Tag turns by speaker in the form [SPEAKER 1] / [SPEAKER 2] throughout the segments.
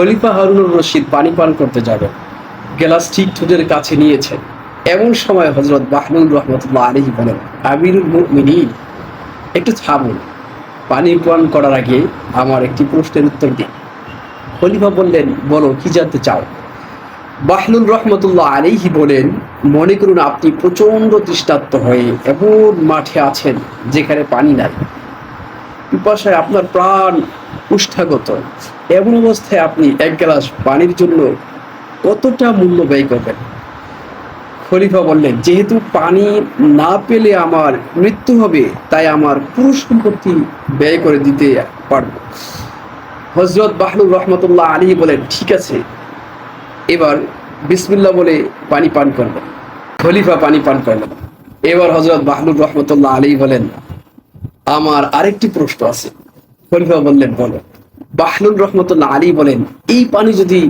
[SPEAKER 1] খলিফা হারুনুর রশিদ পানি পান করতে যাবেন গ্লাস ঠিক ঠোঁটের কাছে নিয়েছেন এমন সময় হজরত বাহরুল রহমতুল্লাহ আলহি বলেন, আমিরুল মুমিনিন, একটু থামুন। পানি পান করার আগে আমার একটি প্রশ্নের উত্তর দিন। খলিফা বললেন, বলো, কি জানতে চাও? বাহলুল রহমতুল্লাহ আলাইহি বলেন, মনে করুন, আপনি প্রচণ্ড তৃষ্ণার্ত হয়ে এমন মাঠে আছেন যেখানে পানি নাই। পিপাসায় আপনার প্রাণ উষ্ঠাগত। এমন অবস্থায় আপনি এক গ্লাস পানির জন্য কতটা মূল্য ব্যয় করবেন? খলিফা বললেন, যেহেতু পানি না পেলে আমার মৃত্যু হবে, তাই আমার পুরো সম্পত্তি ব্যয় করে দিতে পারব। হজরত বাহলুর রহমতুল্লাহ আলী বলেন, ঠিক আছে, এবার বিসমিল্লা বলে পানি পান করলেন খলিফা পানি পান করলেন। এবার হজরত বাহলুর রহমতুল্লাহ আলী বলেন, আমার আরেকটি প্রশ্ন আছে। খলিফা বললেন বলো বাহলুল রহমতুল্লাহ আলী বলেন, এই পানি যদি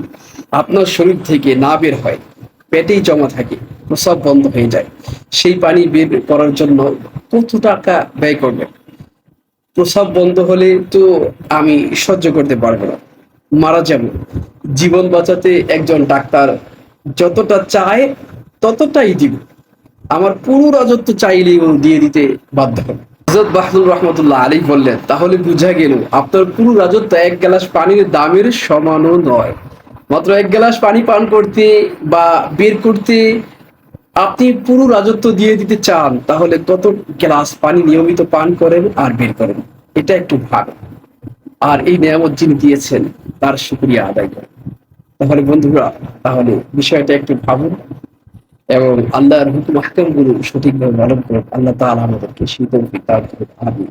[SPEAKER 1] আপনার শরীর থেকে না বের হয়, পেটেই জমা থাকে, প্রসব বন্ধ হয়ে যায়, সেই পানি বের করার জন্য কত টাকা ব্যয় করবেন? প্রসাব বন্ধ হলে তো আমি সহ্য করতে পারব না। মারা যাব। জীবন বাঁচাতে একজন ডাক্তার যতটা চায়, ততটাই দিব। আমার পুরো রাজত্ব চাইলেও দিয়ে দিতে বাধ্য হবে। হজরত বাহদুর রহমতুল্লাহ আলী বললেন, তাহলে বুঝা গেল, আপনার পুরো রাজত্ব এক গ্লাস পানির দামের সমানও নয়। মাত্র এক গ্লাস পানি পান করতে বা বের করতে আপনি পুরো রাজত্ব দিয়ে দিতে চান, তাহলে কত গ্লাস পানি নিয়মিত পান করেন আর বের করেন? এটা একটু ভাগ। আর এই নিয়ামত যিনি দিয়েছেন, তার শুক্রিয়া আদায় করেন। তাহলে বন্ধুরা, তাহলে বিষয়টা একটু ভাবুন। এবং আল্লাহর হুকুম হাকামগুলো সঠিকভাবে পালন করুন আল্লাহ তাআলা আমাদেরকে শীতল দান করুন আমিন।